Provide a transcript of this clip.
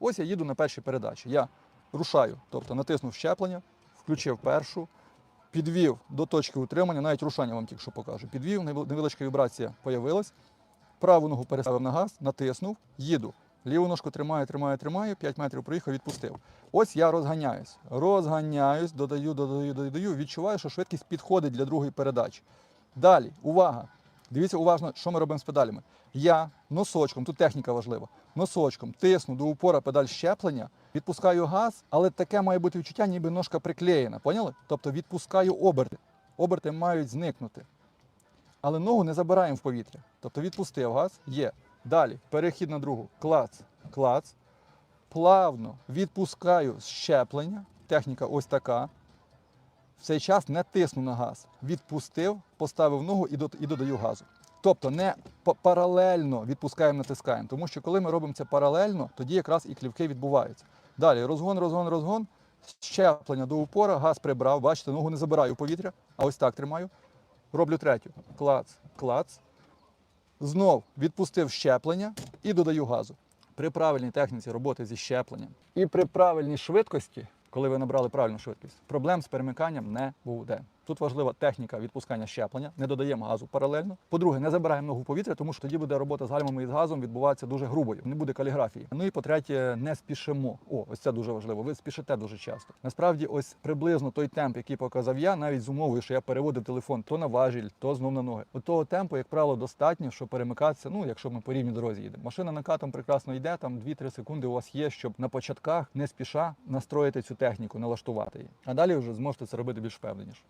Ось я їду на першій передачі. Я рушаю, тобто натиснув щеплення, включив першу, підвів до точки утримання, навіть рушання вам тільки що покажу. Підвів, невеличка вібрація появилась. Праву ногу переставив на газ, натиснув, їду. Ліву ножку тримаю, тримаю, тримаю, 5 метрів проїхав, відпустив. Ось я розганяюсь. Розганяюсь, додаю, додаю, додаю. Відчуваю, що швидкість підходить для другої передачі. Далі, увага! Дивіться уважно, що ми робимо з педалями. Я носочком, тут техніка важлива, носочком тисну до упора педаль щеплення, відпускаю газ, але таке має бути відчуття, ніби ножка приклеєна. Поняли? Тобто відпускаю оберти. Оберти мають зникнути. Але ногу не забираємо в повітря. Тобто відпустив газ, є. Далі, перехід на другу. Клац, клац. Плавно відпускаю щеплення. Техніка ось така. В цей час не тисну на газ. Відпустив, поставив ногу і, дод- і додаю газу. Тобто не паралельно відпускаємо, натискаємо. Тому що коли ми робимо це паралельно, тоді якраз і клівки відбуваються. Далі розгон, розгон, розгон. Щеплення до упора, газ прибрав. Бачите, ногу не забираю повітря, а ось так тримаю. Роблю третю. Клац, клац. Знов відпустив щеплення і додаю газу. При правильній техніці роботи зі щепленням і при правильній швидкості, коли ви набрали правильну швидкість, проблем з перемиканням не буде. Тут важлива техніка відпускання щеплення, не додаємо газу паралельно. По-друге, не забираємо ногу в повітря, тому що тоді буде робота з гальмами і з газом відбуватися дуже грубою, не буде каліграфії. Ну і по-третє, не спішимо. О, ось це дуже важливо. Ви спішите дуже часто. Насправді, ось приблизно той темп, який показав я, навіть з умовою, що я переводив телефон то на важіль, то знов на ноги. От того темпу, як правило, достатньо, щоб перемикатися. Ну, якщо ми по рівній дорозі їдемо. Машина накатом прекрасно йде, там 2-3 секунди у вас є, щоб на початках не спіша настроїти цю техніку, налаштувати її. А далі вже зможете це робити більш впевненіше.